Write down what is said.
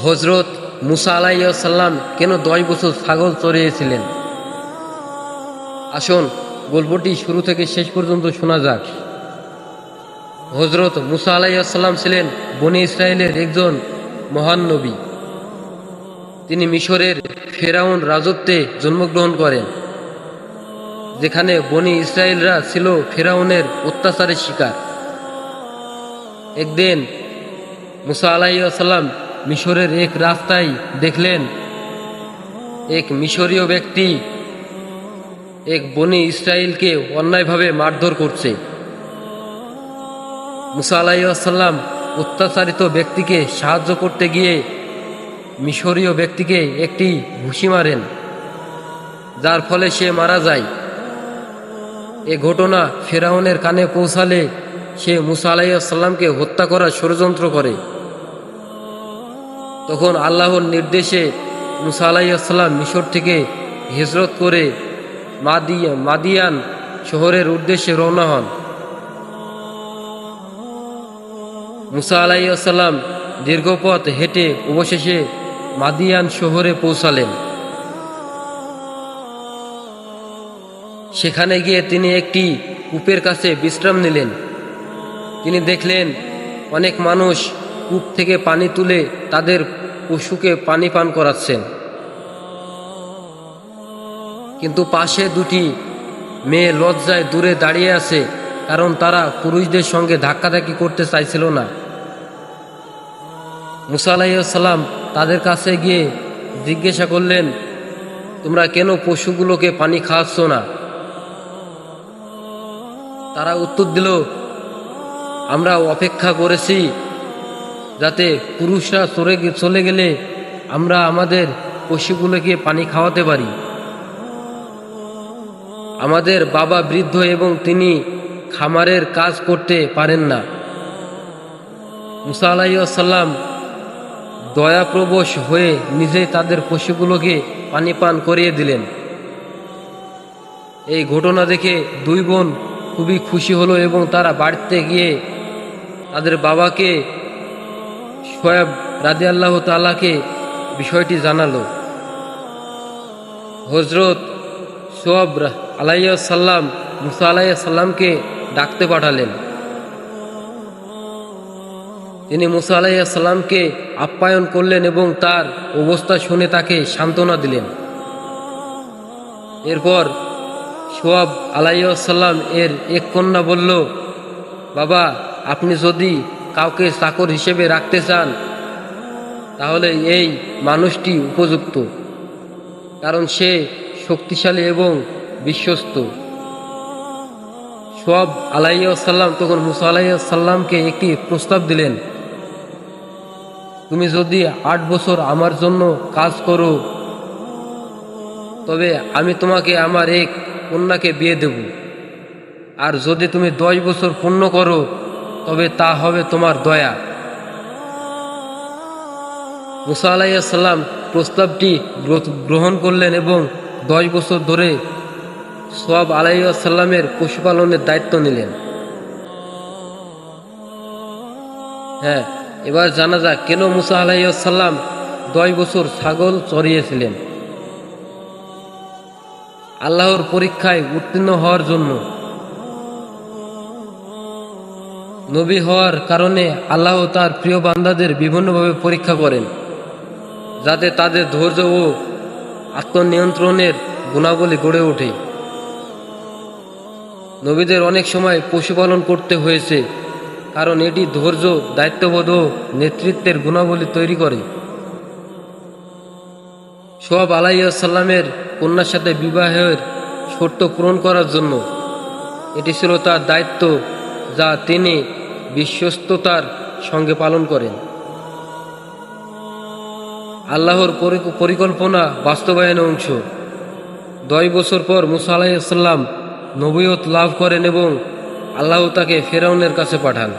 হজরত মুসা আলাইসাল্লাম কেন দশ বছর ছাগল চড়িয়েছিলেন? আসুন, গল্পটি শুরু থেকে শেষ পর্যন্ত শোনা যাক। হজরত মুসা আলাইসাল্লাম ছিলেন বনি ইসরায়েলের একজন মহান নবী। তিনি মিশরের ফেরাউন রাজত্বে জন্মগ্রহণ করেন, যেখানে বনি ইসরায়েলরা ছিল ফেরাউনের অত্যাচারের শিকার। একদিন মুসা আলাইসাল্লাম মিশরের এক রাস্তায় দেখলেন এক মিশরীয় ব্যক্তি এক বনি ইসরায়েলকে অন্যায়ভাবে মারধর করছে। মুসা আলাইসাল্লাম অত্যাচারিত ব্যক্তিকে সাহায্য করতে গিয়ে মিশরীয় ব্যক্তিকে একটি ঘুষি মারেন, যার ফলে সে মারা যায়। এ ঘটনা ফেরাউনের কানে পৌঁছালে সে মুসা আলাইসাল্লামকে হত্যা করার ষড়যন্ত্র করে। তখন আল্লাহর নির্দেশে মুসা আলাইসাল্লাম মিশর থেকে হিজরত করে মাদিয়া, মাদিয়ান শহরের উদ্দেশ্যে রওনা হন। মুসা আলাইসাল্লাম দীর্ঘপথ হেঁটে অবশেষে মাদিয়ান শহরে পৌঁছালেন। সেখানে গিয়ে তিনি একটি কূপের কাছে বিশ্রাম নিলেন। তিনি দেখলেন অনেক মানুষ কূপ থেকে পানি তুলে তাদের পশুকে পানি পান করাচ্ছেন। কিন্তু পাশে দুটি মেয়ে লজ্জায় দূরে দাঁড়িয়ে আছে, কারণ তারা পুরুষদের সঙ্গে ধাক্কাধাক্কি করতে চাইছিল না। মুসা আলাইসাল্লাম তাদের কাছে গিয়ে জিজ্ঞাসা করলেন, তোমরা কেন পশুগুলোকে পানি খাওয়াচ্ছ না? তারা উত্তর দিল, আমরা অপেক্ষা করেছি যাতে পুরুষরা চলে চলে গেলে আমরা আমাদের পশুগুলোকে পানি খাওয়াতে পারি। আমাদের বাবা বৃদ্ধ এবং তিনি খামারের কাজ করতে পারেন না। মুসা আলাইসাল্লাম দয়াপ্রবশ হয়ে নিজে তাদের পশুগুলোকে পানি পান করিয়ে দিলেন। এই ঘটনা দেখে দুই বোন খুবই খুশি হলো এবং তারা বাড়িতে গিয়ে তাদের বাবাকে শোয়েব রাজি আল্লাহ তালাকে বিষয়টি জানালো। হজরত সোয়াব আলাইসাল্লাম মুসা আলাইসাল্লামকে ডাকতে পাঠালেন। তিনি মুসা আলাইসাল্লামকে আপ্যায়ন করলেন এবং তার অবস্থা শুনে তাকে সান্ত্বনা দিলেন। এরপর সোয়াব আলাইসাল্লাম এর এক কন্যা বলল, বাবা, আপনি যদি কাউকে চাকর হিসেবে রাখতে চান, তাহলে এই মানুষটি উপযুক্ত, কারণ সে শক্তিশালী এবং বিশ্বস্ত। সোয়াব আলাইসাল্লাম তখন মুসা আলাইসাল্লামকে একটি প্রস্তাব দিলেন, তুমি যদি আট বছর আমার জন্য কাজ করো, তবে আমি তোমাকে আমার এক কন্যাকে বিয়ে দেব। আর যদি তুমি দশ বছর পূর্ণ করো তবে তা হবে তোমার দয়া। মুসা আলাইসাল্লাম প্রস্তাবটি গ্রহণ করলেন এবং দশ বছর ধরে সোয়াব আলাইসাল্লামের পশুপালনের দায়িত্ব নিলেন। হ্যাঁ এবার জানা যাক কেন মুসা আলাইসাল্লাম দশ বছর ছাগল চড়িয়েছিলেন আল্লাহর পরীক্ষায় উত্তীর্ণ হওয়ার জন্য নবী হওয়ার কারণে আল্লাহ তার প্রিয় বান্দাদের বিভিন্নভাবে পরীক্ষা করেন, যাতে তাদের ধৈর্য ও আত্মনিয়ন্ত্রণের গুণাবলী গড়ে ওঠে। নবীদের অনেক সময় পশুপালন করতে হয়েছে, কারণ এটি ধৈর্য, দায়িত্ববোধ ও নেতৃত্বের গুণাবলী তৈরি করে। সোয়াব আলাইসাল্লামের কন্যার সাথে বিবাহের শর্ত পূরণ করার জন্য এটি ছিল তার দায়িত্ব, যা তিনি বিশ্বস্ততার সঙ্গে পালন করেন। আল্লাহর পরিকল্পনা বাস্তবায়নের অংশ। দশ বছর পর মুসা আলাইসাল্লাম নবীয়ত লাভ করেন এবং আল্লাহ তাকে ফেরাউনের কাছে পাঠান।